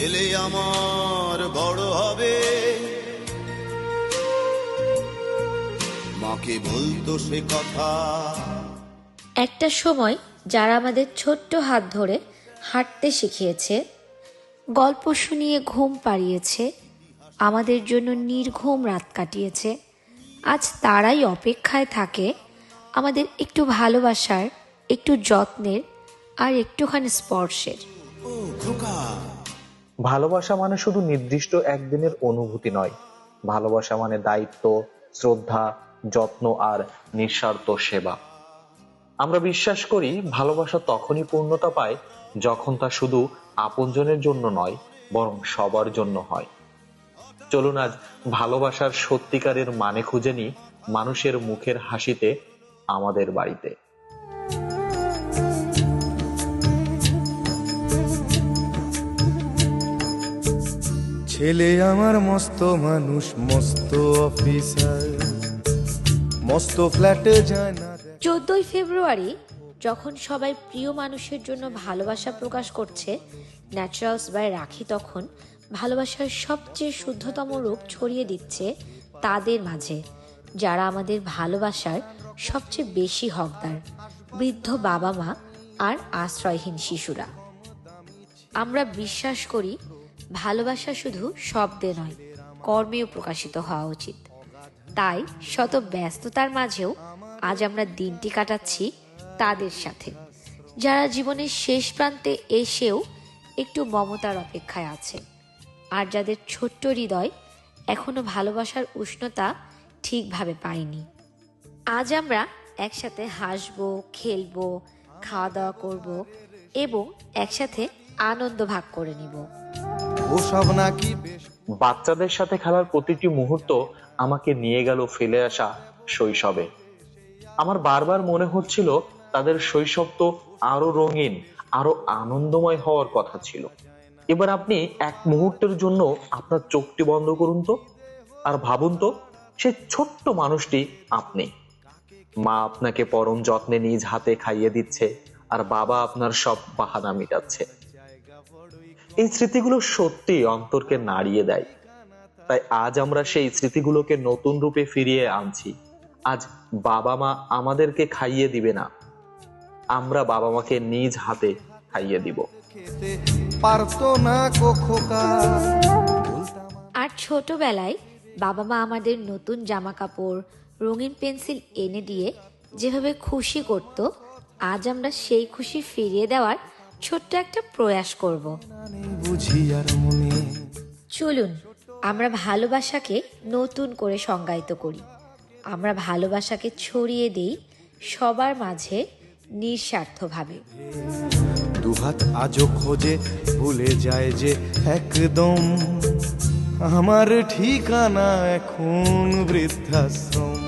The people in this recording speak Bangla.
আমার বড় হবে। মাকে বলতো সে কথা। একটা সময় যারা আমাদের ছোট্ট হাত ধরে হাঁটতে শিখিয়েছে গল্প শুনিয়ে ঘুম পাড়িয়েছে আমাদের জন্য নির্ঘুম রাত কাটিয়েছে আজ তারাই অপেক্ষায় থাকে আমাদের একটু ভালোবাসার একটু যত্নের আর একটুখানি স্পর্শের। ও খোকা ভালোবাসা মানে শুধু নির্দিষ্ট একদিনের অনুভূতি নয়। ভালোবাসা মানে দায়িত্ব, শ্রদ্ধা, যত্ন আর নিঃস্বার্থ সেবা। আমরা বিশ্বাস করি, ভালোবাসা তখনই পূর্ণতা পায় যখন তা শুধু আপনজনের জন্য নয়, বরং সবার জন্য হয়। চলুন আজ ভালোবাসার সত্যিকারের মানে খুঁজে নিই মানুষের মুখের হাসিতে, আমাদের বাড়িতে। ছেলে আমার মস্ত মানুষ, মস্ত অফিসার। মস্ত ফ্ল্যাটে যায় না চোদ্দই ফেব্রুয়ারি যখন সবাই প্রিয় মানুষের জন্য ভালোবাসা প্রকাশ করছে, ন্যাচারালস বাই রাখি তখন ভালোবাসার সবচেয়ে শুদ্ধতম রূপ ছড়িয়ে দিচ্ছে তাদের মাঝে, যারা আমাদের ভালোবাসার সবচেয়ে বেশি হকদার, বৃদ্ধ বাবা মা আর আশ্রয়হীন শিশুরা। আমরা বিশ্বাস করি ভালোবাসা শুধু শব্দে নয়, কর্মেও প্রকাশিত হওয়া উচিত। তাই শত ব্যস্ততার মাঝেও আজ আমরা দিনটি কাটাচ্ছি তাদের সাথে, যারা জীবনের শেষ প্রান্তে এসেও একটু মমতার অপেক্ষায় আছে, আর যাদের ছোট্ট হৃদয় এখনও ভালোবাসার উষ্ণতা ঠিকভাবে পায়নি। আজ আমরা একসাথে হাসবো, খেলব খাওয়া দাওয়া করব এবং একসাথে আনন্দ ভাগ করে নিব। ওসব নাকি বাচ্চাদের সাথে খেলার প্রতিটি মুহূর্ত আমাকে নিয়ে গেল ফেলে আসা শৈশবে। আমার বারবার মনে হচ্ছিল তাদের শৈশব তো আরও রঙিন, আরও আনন্দময় হওয়ার কথা ছিল। এবার আপনি এক মুহূর্তের জন্য আপনার চোখটি বন্ধ করুন তো, আর ভাবুন তো, সে ছোট্ট মানুষটি আপনি। মা আপনাকে পরম যত্নে নিজ হাতে খাইয়ে দিচ্ছে, আর বাবা আপনার সব বাহানা মেটাচ্ছে। এই স্মৃতিগুলো সত্যি অন্তরকে নাড়িয়ে দেয়। তাই আজ আমরা সেই স্মৃতিগুলোকে নতুন রূপে ফিরিয়ে আনছি। আজ বাবা মা আমাদেরকে খাইয়ে দিবে না। আমরা বাবা মাকে নিজ হাতে খাইয়ে দিব। আর ছোটবেলায় বাবা মা আমাদের নতুন জামা কাপড় রঙিন পেন্সিল এনে দিয়ে যেভাবে খুশি করত, আজ আমরা সেই খুশি ফিরিয়ে দেওয়ার ছোট্ট একটা প্রয়াস করব। চলুন, আমরা ভালোবাসাকে নতুন করে সংজ্ঞায়িত করি। আমরা ভালোবাসাকে ছড়িয়ে দিই সবার মাঝে নিঃস্বার্থভাবে। দুহাত আজও খোঁজে, ভুলে যায় যে একদম আমার ঠিকানা এখন বৃদ্ধাশ্রম।